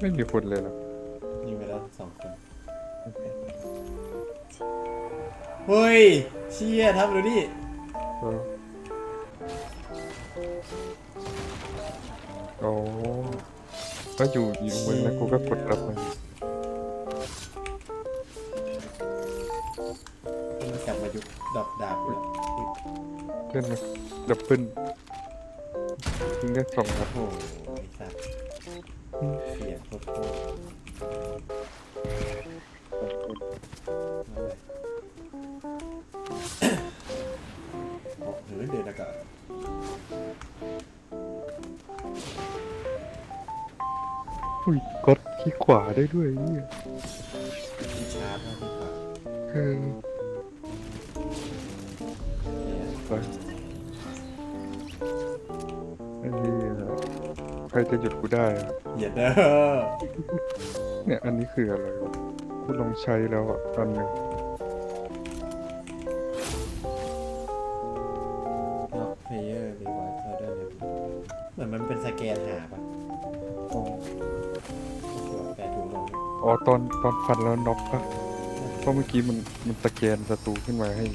ไม่มีคนเลยเหรอยิงไปแล้วสองคนเฮ้ยเชี่ยทำดูดิเออโอ้ก็อยู่อยู่ตรงนั้นแล้วกูก็กดรับมันมันกลับมายุดดับดาบแล้วเล่นมาดับเบิ้ลยิงได้สองนัดโอ้โหไอ้สัส เสียงโคตรโคตรนั่นแหละโอ้โหเดินอากาศอุ้ยกดขี้ขวาได้ด้วยเนี่ยที่ชาร์จมากที่สุดเออ เนี่ย รจะหยุดกูได้อะเหยียดเด้อเนี่ยอันนี้คืออะไรวะกูลองใช้แล้วอะอันหนึ่งน็อกเพลเยอร์รีไวท์เขาได้เลยเหมือนมันเป็นสแกนหาปะอ๋อไม่ชัวร์แปลถูกหรอกอ๋อตอนตอนฟันแล้วน็อกปะเพราะเมื่อกี้มันมันสแกนศัตรูขึ้นมาให้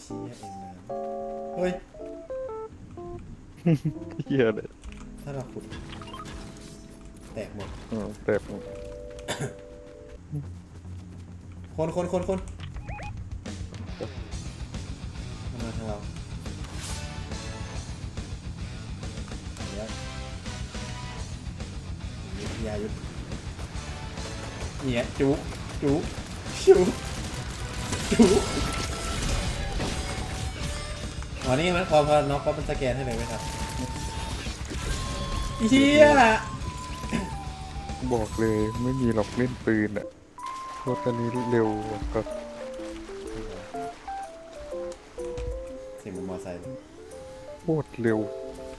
เชี่ยเองนะเฮ้ยเฮียเลย ถ้าเราขุด แตกหมดเออแต่ผมคนคนคนคนมันมาทางเราเดี๋ยวมีพยายุทธเนี่ยจุ๊จุ๊จุ๊จุ๊อ๋อนี่มันพอพอน็อกก็เป็นสแกนให้เลยไหมครับ เฮียบอกเลยไม่มีหรอกเล่นปืนอะรถอันนี้เร็วก็เสียงบนมอไซค์โคตรเร็ว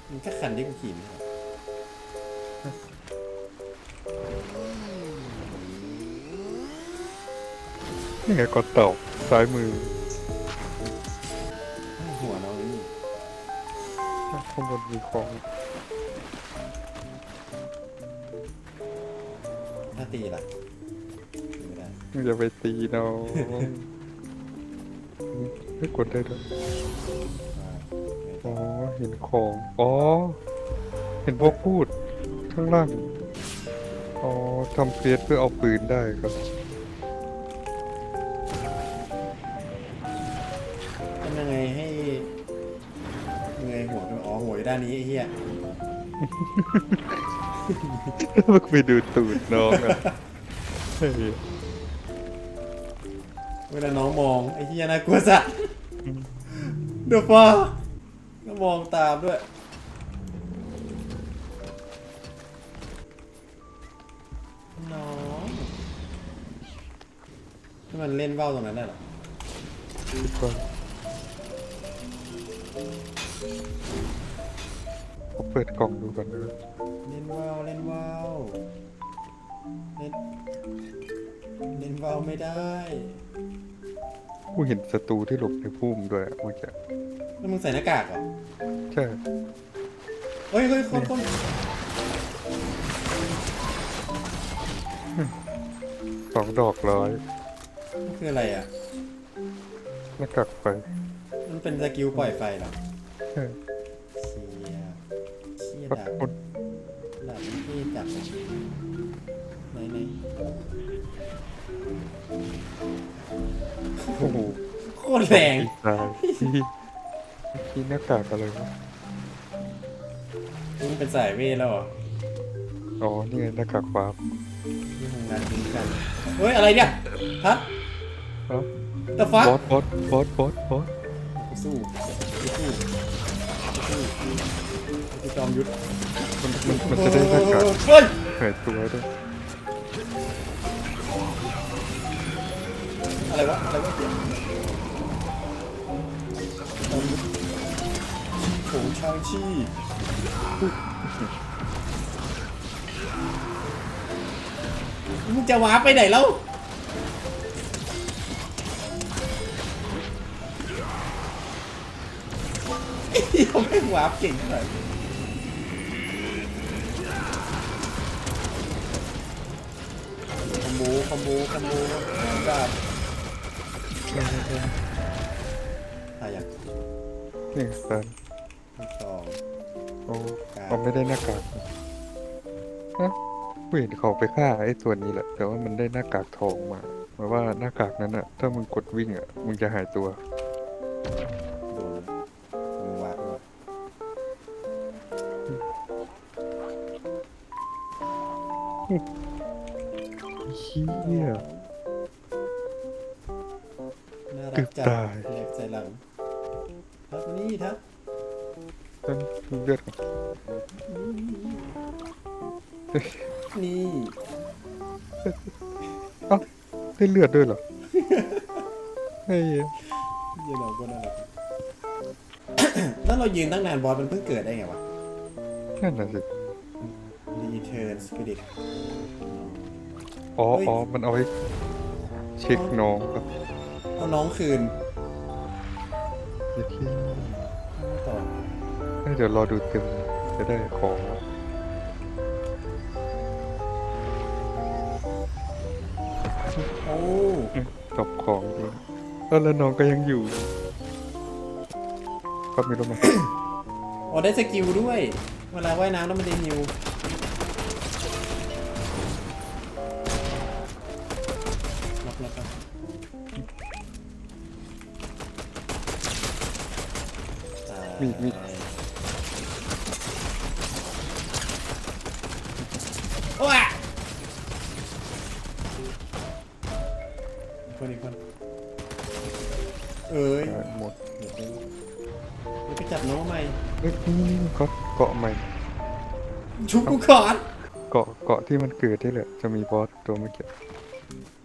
มันแค่คันที่กูขี่ไม่ใช่เหรอนี่ไงก็เต่าซ้ายมือหัวน้องนี่ข้างบนมีของ ตีล่ะตีไม่ได้มึงจะไปตีน้องไม่กดได้ด้วยอ่าไม่อ๋ได้อเห็นของ อ๋อ เห็นพวกพูด ข้างล่าง อ๋อทำเฟสเพื่อเอาปืนได้ครับ ทำยังไงให้เงยหัวไปอ๋อหัวอยู่ด้านนี้ไอ้เหี้ย มึงไปดูตูดน้องอะเฮ้ยเวลาน้องมองไอ้เหี้ยน่ากลัวสัสเดี๋ยวฟ้าก็มองตามด้วย น้องที่มันเล่นว่าวตรงนั้นได้เหรอทุกคน เขาเปิดกล่องดูก่อนนะเล่นว่าวเล่นว่าวเล่นเล่นว่าวไม่ได้กูเห็นศัตรูที่หลบในพุ่มด้วยอะเมื่อกี้แล้วมึงใส่หน้ากากเหรอใช่เฮ้ยเฮ้ยคนคนสองดอกร้อยมันคืออะไรอะหน้ากากไฟมันเป็นสกิลปล่อยไฟเหรอใช่เชีย เชียปัดดาบคนดาบที่จับไหนไหนโอ้โหโคตรแรงตายที่ที่หน้ากากอะไรวะมึงเป็นสายเวทแล้วเหรออ๋อนี่ไงหน้ากากฟ้าที่ทำงานจริงกันเฮ้ย อะไรเนี่ยฮัทครับตะฟักบอสบอสบอสบอสบอสสู้สู้สู้กู จอมยุทธมันมันมันจะได้หน้ากากเฮ้ยหายตัวด้วยอะไรวะอะไรวะเสียงจอมยุทธโถชางชีมึงจะวาร์ปไปไหนแล้วไอ้เหี้ยแม่งวาร์ปเก่งขนาดนี้ คอมโบคอมโบดาบตายยังนี่ตอนลูกสองโอ้เขาไม่ได้หน้ากากนะฮะกูเห็นเขาไปฆ่าไอ้ตัวนี้แหละ แต่ว่ามันได้หน้ากากทองมาหมายว่าหน้ากากนั้นอะถ้ามึงกดวิ่งอะมึงจะหายตัวโดนมือวาดด้วย เฮียน่าเกืรัอกบจังตาย แหลกใจหลังทับนี่ทับต้นเลือดก่อนนี่ได้เลือดด้วยเหรอเฮ้ยเดี๋ยวเราก็น่ารัก แล้วเรายืนตั้งนานบอสมันเพิ่งเกิดได้ไงวะ นั่นน่ะสิ Return Spirit อ๋อเฮ้ยอ๋อมันเอาไว้เช็คน้องครับเอาน้องคืนเดี๋ยวที่ต่อเอ้ยเดี๋ยวรอดูเต็มจะได้ของโอ้ตบของด้วยแล้วแล้วน้องก็ยังอยู่ก็ไม่รู้มาอ๋อได้สกิลด้วย เวลาว่ายน้ำแล้วมันได้ฮิว มีมีโอ้ยอีกคนอีกคนเอ้ยได้หมดเดี๋ยวไปเดี๋ยวไปจับน้องใหม่เอ้ยนี่ก็เกาะใหม่ ชุบกูก่อนเกาะเกาะที่มันเกิดนี่แหละจะมีบอสตัวเมื่อกี้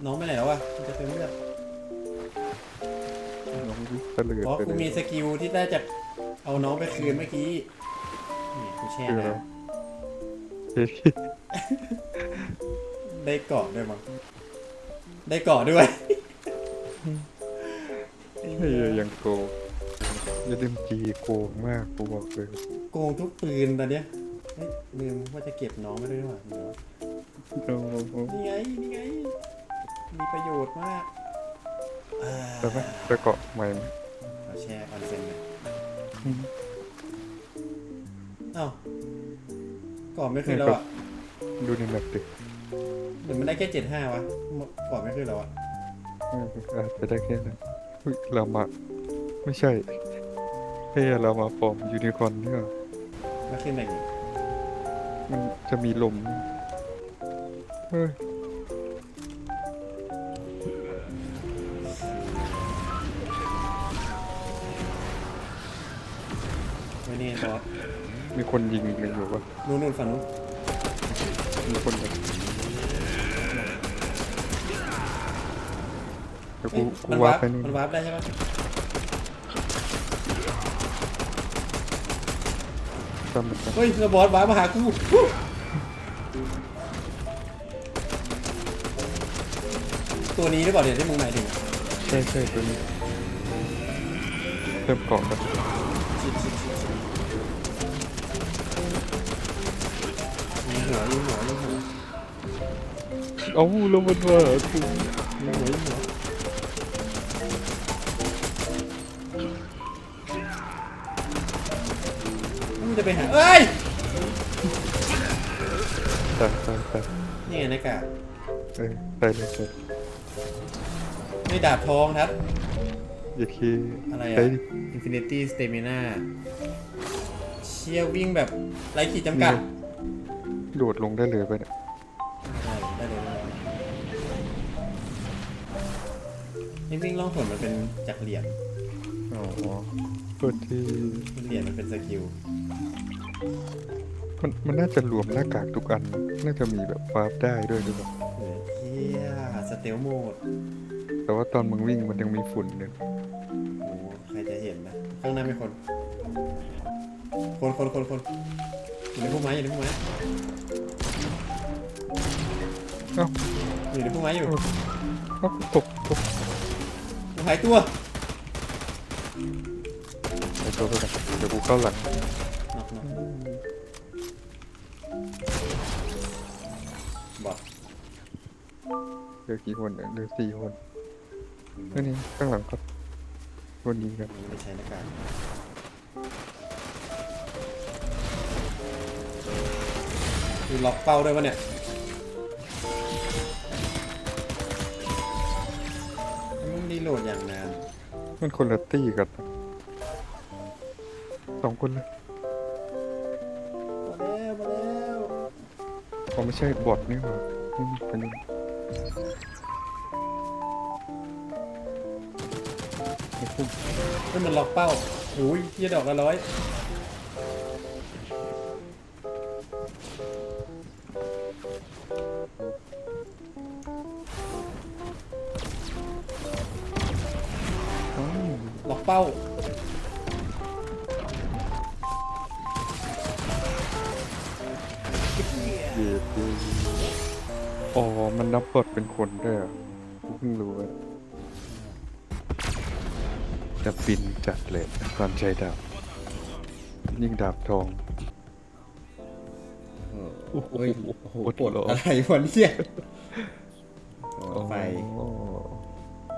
น้องไปไหนแล้ววะมันจะเป็นเลือดน้องวิตะเลือดเพราะไปกูเลมียสกิลที่ได้จาก เอาน้องไปคืนเมื่อกี้ นี่กูแช่คืออะไรนะเฮ้ยได้เกาะด้วยมั้งได้เกาะด้วย เฮ้ยยังโกงยาดิมจีโกงมากกูบอกเลยโกงทุกปืนตอนเนี้ยเฮ้ยลืมว่าจะเก็บน้องไม่ด้วยหว่าเดี๋ยวโอ้โหนี่ไงนี่ไง มีประโยชน์มากอ่าแต่ไหมไปเกาะใหม่ไหมเอาแช่ออนเซ็นเลยอืมเอ้าเกาะไม่ขึ้นแล้วอะ ดูในแมปดิหรือมันได้แค่เจ็ดห้าวะเกาะไม่ขึ้นแล้วอะเอออาจจะได้แค่นั้นอุ๊ยเรามา ไม่ใช่เฮ้ยเรามาฟอร์มยูนิคอร์นเนี่ยไม่ขึ้นไหนอีกมันจะมีลม เฮ้ย ไม่แน่บอสมีคนยิงกันอยู่วะนู่นนู่นฝั่งนู้นมีคนแบบเดี๋ยวเฮ้กูยกูมันาวาวร์ร์ปปไปนู่นมันวาร์ปได้ใช่ปะตามแบบนั้นเฮ้ยแล้วบอสวาร์ปมาหากูฮู้ตัวนี้หรือเปล่าเนี่ยที่มึงหมายถึงใช่ใช่ตัวนี้เริ่มเกาะกัน ชิดชิดชิด หัวยิงหัวยิงหัวเอาล้วมันว่ากูยิงหัวยิงหัวมึงจะไปหาเอ้ยตายตายตายนี่ไงหน้ากากเออตายเลยตายไม่ดาบทองครับอย่าคีอะไรใช้อะ Infinity Stamina เชียร์วิ่งแบบไร้ขีดจำกัด โดดลงได้เลยไปะเนี่ยได้ได้เลยได้เลยนี่วิ่งล่องหนมันเป็นจากเหรียญอ๋อเปิดที่เหรียญมันเป็นสกิลมันมันน่าจะรวมหน้ากากทุกอัน น่าจะมีแบบวาร์ปได้ด้วยหรือเปล่าเฮ้ยเฮียสเตลโหมดแต่ว่าตอนมึงวิ่งมันยังมีฝุ่นเนี่ยโอ้ใครจะเห็นนะ ข้างหน้ามีคน คนคนคนคน อยู่ในพุ่มไม้อยู่ในพุ่มไม้เอ้า อยู่ในพุ่มไม้อยู่เอ้าตกตกหายตัวไอ้ตัวไปกันเดี๋ยวกูเข้าหลังน็อกน็อกบอดเหลือกี่คนเนี่ยเหลือสี่คนนี่นี่ข้างหลังครับคนยิงกันนี่ไม่ใช้หน้ากาก คือล็อกเป้าด้วยวะเนี่ยมึงรีโหลดอย่างนานมันคนละตี้กันสองคนเลยมาแล้วมาแล้วเขาไม่ใช่บอทนี่หว่านี่มันเป็นไอ้พวกนี่มันล็อกเป้าโอ้ยเฮียดอกละร้อย ล็อกเป้า เย็ดเย็ดอ๋อ มันนับบทเป็นคนด้วยเหรอกูเพิ่งรู้อะจะฟินจัดเลยตอนใช้ดาบยิ่งดาบทอง โอ้โหโอ้โหปวดปวดหัวอะไรวะเนี่ยโอ้ไฟอ๋อ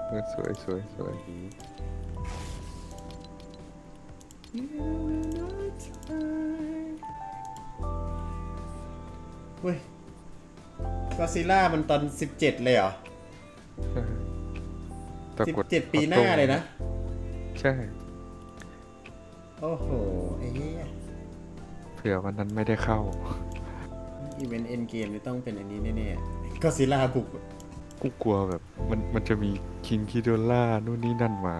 เออสวยสวยสวยเฮ้ยก็ซิล่ามันตอน17เลยเหรอใช่แต่กด17ปีหน้าเลยนะ ใช่ โอ้โหไอ้เหี้ยเผื่อวันนั้นไม่ได้เข้า อีเวนต์เอ็นเกมนี่ต้องเป็นอันนี้แน่ๆก็ซิล่าบุกกูกลัวแบบมันมันจะมีคิงคิโดล่านู่นนี่นั่นมา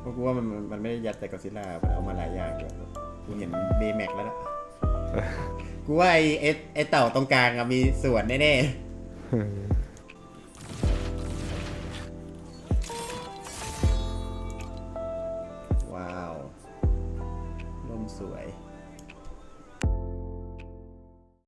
เพราะกูว่ามันมันมันไม่ได้ยัดแต่ก็ซิล่ามันเอามาหลายอย่างเลยกูเห็นเบแม็กแล้วนะกูว่าไอ้ไอ้ไอ้เต่าตรงกลางอะมีส่วนแน่ๆ